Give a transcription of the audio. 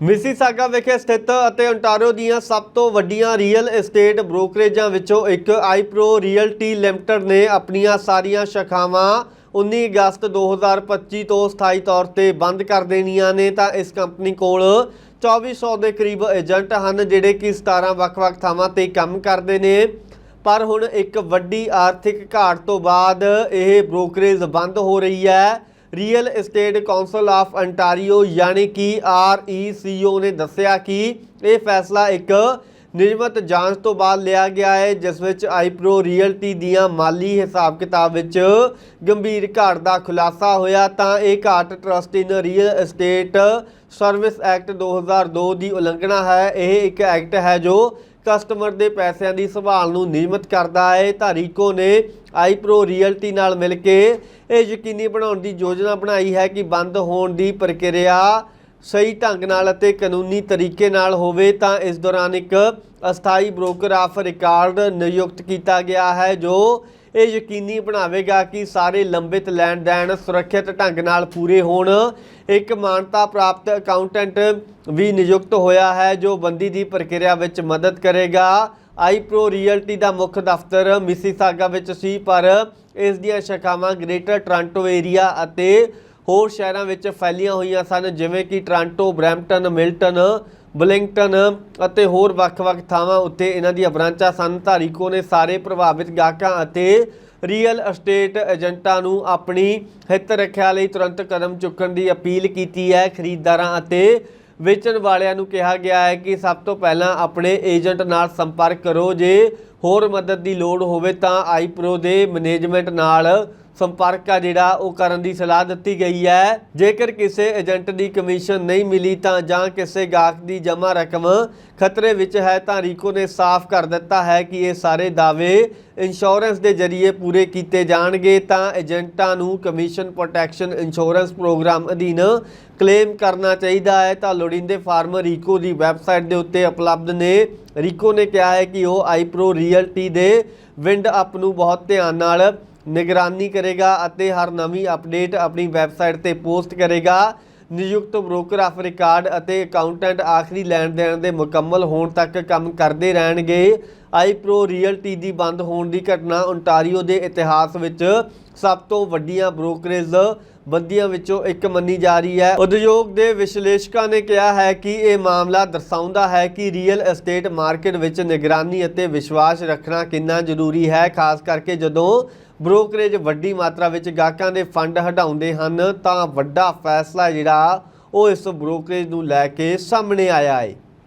Mississauga ਵਿਖੇ ਸਥਿਤ ਅਤੇ ontario ਦੀਆਂ ਸਭ ਤੋਂ ਵੱਡੀਆਂ ਰੀਅਲ ਏਸਟੇਟ ਬ੍ਰੋਕਰੇਜਾਂ ਵਿੱਚੋਂ ਇੱਕ ਆਈਪ੍ਰੋ ਰੀਅਲਟੀ ਲਿਮਟਿਡ ਨੇ ਆਪਣੀਆਂ ਸਾਰੀਆਂ ਸ਼ਾਖਾਵਾਂ 19 ਅਗਸਤ 2025 ਤੋਂ ਸਥਾਈ ਤੌਰ ਤੇ ਬੰਦ ਕਰ ਦੇਣੀਆਂ ਨੇ। ਤਾਂ ਇਸ ਕੰਪਨੀ ਕੋਲ 2400 ਦੇ ਕਰੀਬ ਏਜੰਟ ਹਨ ਜਿਹੜੇ ਕਿ 17 ਵੱਖ-ਵੱਖ ਥਾਵਾਂ ਤੇ ਕੰਮ ਕਰਦੇ ਨੇ। ਪਰ ਹੁਣ ਇੱਕ ਵੱਡੀ ਆਰਥਿਕ ਘਾਟ ਤੋਂ ਬਾਅਦ ਇਹ ਬ੍ਰੋਕਰੇਜ ਬੰਦ ਹੋ ਰਹੀ ਹੈ। Real Estate Council of Ontario ਯਾਨੀ ਕਿ RECO ਨੇ ਦੱਸਿਆ ਕਿ ਇਹ ਫੈਸਲਾ ਇੱਕ ਨਿਯਮਤ ਜਾਂਚ ਤੋਂ ਬਾਅਦ ਲਿਆ ਗਿਆ ਹੈ, ਜਿਸ ਵਿੱਚ ਆਈਪ੍ਰੋ ਰੀਅਲਟੀ ਦੀਆਂ ਮਾਲੀ ਹਿਸਾਬ ਕਿਤਾਬ ਵਿੱਚ ਗੰਭੀਰ ਘਾਟ ਦਾ ਖੁਲਾਸਾ ਹੋਇਆ। ਤਾਂ ਇਹ ਘਾਟ trust in real estate service act 2002 ਦੀ ਉਲੰਘਣਾ ਹੈ। ਇਹ ਇੱਕ ਐਕਟ ਹੈ ਜੋ ਕਸਟਮਰ ਦੇ ਪੈਸਿਆਂ ਦੀ ਸੰਭਾਲ ਨੂੰ ਨਿਯਮਤ ਕਰਦਾ ਹੈ। ਧਾਰੀਕੋ ਨੇ ਆਈਪ੍ਰੋ ਰੀਅਲਟੀ ਨਾਲ ਮਿਲ ਕੇ ਇਹ ਯਕੀਨੀ ਬਣਾਉਣ ਦੀ ਯੋਜਨਾ ਬਣਾਈ ਹੈ ਕਿ ਬੰਦ ਹੋਣ ਦੀ ਪ੍ਰਕਿਰਿਆ ਸਹੀ ਢੰਗ ਨਾਲ ਅਤੇ ਕਾਨੂੰਨੀ ਤਰੀਕੇ ਨਾਲ ਹੋਵੇ ਤਾਂ ਇਸ ਦੌਰਾਨ ਇੱਕ ਅਸਥਾਈ ਬ੍ਰੋਕਰ ਆਫ ਰਿਕਾਰਡ ਨਿਯੁਕਤ ਕੀਤਾ ਗਿਆ ਹੈ, ਜੋ ਇਹ ਯਕੀਨੀ ਬਣਾਵੇਗਾ ਕਿ ਸਾਰੇ ਲੰਬਿਤ ਲੈਣ ਦੇਣ ਸੁਰੱਖਿਅਤ ਢੰਗ ਨਾਲ ਪੂਰੇ ਹੋਣ। ਇੱਕ ਮਾਨਤਾ ਪ੍ਰਾਪਤ ਅਕਾਊਂਟੈਂਟ ਵੀ ਨਿਯੁਕਤ ਹੋਇਆ ਹੈ, ਜੋ ਬੰਦੀ ਦੀ ਪ੍ਰਕਿਰਿਆ ਵਿੱਚ ਮਦਦ ਕਰੇਗਾ। ਆਈਪ੍ਰੋ ਰੀਅਲਟੀ ਦਾ ਮੁੱਖ ਦਫ਼ਤਰ ਮਿਸੀਸਾਗਾ ਵਿੱਚ ਸੀ, ਪਰ ਇਸ ਦੀਆਂ ਸ਼ਾਖਾਵਾਂ ਗ੍ਰੇਟਰ ਟੋਰਾਂਟੋ ਏਰੀਆ ਅਤੇ ਹੋਰ ਸ਼ਹਿਰਾਂ ਵਿੱਚ ਫੈਲੀਆਂ ਹੋਈਆਂ ਸਨ, ਜਿਵੇਂ ਕਿ ਟੋਰਾਂਟੋ, ਬਰੈਂਪਟਨ, ਮਿਲਟਨ ਬਲਿੰਗਟਨ ਅਤੇ ਹੋਰ ਵੱਖ-ਵੱਖ ਥਾਵਾਂ ਉੱਤੇ ਇਹਨਾਂ ਦੀਆਂ ਬ੍ਰਾਂਚਾਂ ਸਨ। ਧਾਰੀਕੋ ਨੇ ਸਾਰੇ ਪ੍ਰਭਾਵਿਤ ਗਾਹਕਾਂ ਅਤੇ ਰੀਅਲ ਅਸਟੇਟ ਏਜੰਟਾਂ ਨੂੰ ਆਪਣੀ ਹਿੱਤ ਰੱਖਿਆ ਲਈ ਤੁਰੰਤ ਕਦਮ ਚੁੱਕਣ ਦੀ ਅਪੀਲ ਕੀਤੀ ਹੈ। ਖਰੀਦਦਾਰਾਂ ਅਤੇ ਵੇਚਣ ਵਾਲਿਆਂ ਨੂੰ ਕਿਹਾ ਗਿਆ ਹੈ ਕਿ ਸਭ ਤੋਂ ਪਹਿਲਾਂ ਆਪਣੇ ਏਜੰਟ ਨਾਲ ਸੰਪਰਕ ਕਰੋ। ਜੇ ਹੋਰ ਮਦਦ ਦੀ ਲੋੜ ਹੋਵੇ ਤਾਂ ਆਈਪ੍ਰੋ ਦੇ ਮੈਨੇਜਮੈਂਟ ਨਾਲ ਸੰਪਰਕ ਆ ਜਿਹੜਾ, ਉਹ ਕਰਨ ਦੀ ਸਲਾਹ ਦਿੱਤੀ ਗਈ ਹੈ। ਜੇਕਰ ਕਿਸੇ ਏਜੰਟ ਦੀ ਕਮਿਸ਼ਨ ਨਹੀਂ ਮਿਲੀ ਤਾਂ ਜਾਂ ਕਿਸੇ ਗਾਹਕ ਦੀ ਜਮ੍ਹਾਂ ਰਕਮ ਖਤਰੇ ਵਿੱਚ ਹੈ ਤਾਂ ਰੀਕੋ ਨੇ ਸਾਫ਼ ਕਰ ਦਿੱਤਾ ਹੈ ਕਿ ਇਹ ਸਾਰੇ ਦਾਅਵੇ ਇੰਸ਼ੋਰੈਂਸ ਦੇ ਜ਼ਰੀਏ ਪੂਰੇ ਕੀਤੇ ਜਾਣਗੇ ਤਾਂ ਏਜੰਟਾਂ ਨੂੰ ਕਮਿਸ਼ਨ ਪ੍ਰੋਟੈਕਸ਼ਨ ਇੰਸ਼ੋਰੈਂਸ ਪ੍ਰੋਗਰਾਮ ਅਧੀਨ ਕਲੇਮ ਕਰਨਾ ਚਾਹੀਦਾ ਹੈ। ਤਾਂ ਲੋੜੀਂਦੇ ਫਾਰਮ ਰੀਕੋ ਦੀ ਵੈਬਸਾਈਟ ਦੇ ਉੱਤੇ ਉਪਲਬਧ ਨੇ। ਰੀਕੋ ਨੇ ਕਿਹਾ ਹੈ ਕਿ ਉਹ ਆਈਪ੍ਰੋ ਰੀਅਲਟੀ ਦੇ ਵਿੰਡ ਅਪ ਨੂੰ ਬਹੁਤ ਧਿਆਨ ਨਾਲ ਨਿਗਰਾਨੀ ਕਰੇਗਾ ਅਤੇ ਹਰ ਨਵੀਂ ਅਪਡੇਟ ਆਪਣੀ ਵੈਬਸਾਈਟ ਤੇ ਪੋਸਟ ਕਰੇਗਾ। ਨਿਯੁਕਤ ਬ੍ਰੋਕਰ ਆਫ ਰਿਕਾਰਡ ਅਤੇ ਅਕਾਊਂਟੈਂਟ ਆਖਰੀ ਲੈਣ ਦੇਣ ਦੇ ਮੁਕੰਮਲ ਹੋਣ ਤੱਕ ਕੰਮ ਕਰਦੇ ਰਹਿਣਗੇ। ਆਈਪ੍ਰੋ ਰੀਅਲਟੀ ਦੀ ਬੰਦ ਹੋਣ ਦੀ ਘਟਨਾ ਓਨਟਾਰੀਓ ਦੇ ਇਤਿਹਾਸ ਵਿੱਚ ਸਭ ਤੋਂ ਵੱਡੀਆਂ ਬ੍ਰੋਕਰੇਜ ਬੰਦੀਆਂ ਵਿੱਚੋਂ ਇੱਕ ਮੰਨੀ ਜਾ ਰਹੀ ਹੈ। ਉਦਯੋਗ ਦੇ ਵਿਸ਼ਲੇਸ਼ਕਾਂ ਨੇ ਕਿਹਾ ਹੈ ਕਿ ਇਹ ਮਾਮਲਾ ਦਰਸਾਉਂਦਾ ਹੈ ਕਿ ਰੀਅਲ ਏਸਟੇਟ ਮਾਰਕੀਟ ਵਿੱਚ ਨਿਗਰਾਨੀ ਅਤੇ ਵਿਸ਼ਵਾਸ ਰੱਖਣਾ ਕਿੰਨਾ ਜ਼ਰੂਰੀ ਹੈ। ਖਾਸ ਕਰਕੇ ਜਦੋਂ ਬ੍ਰੋਕਰੇਜ ਵੱਡੀ ਮਾਤਰਾ ਵਿੱਚ ਗਾਹਕਾਂ ਦੇ ਫੰਡ ਹਟਾਉਂਦੇ ਹਨ, ਤਾਂ ਵੱਡਾ ਫੈਸਲਾ ਜਿਹੜਾ ਉਹ ਇਸ ਬ੍ਰੋਕਰੇਜ ਨੂੰ ਲੈ ਕੇ ਸਾਹਮਣੇ ਆਇਆ ਹੈ।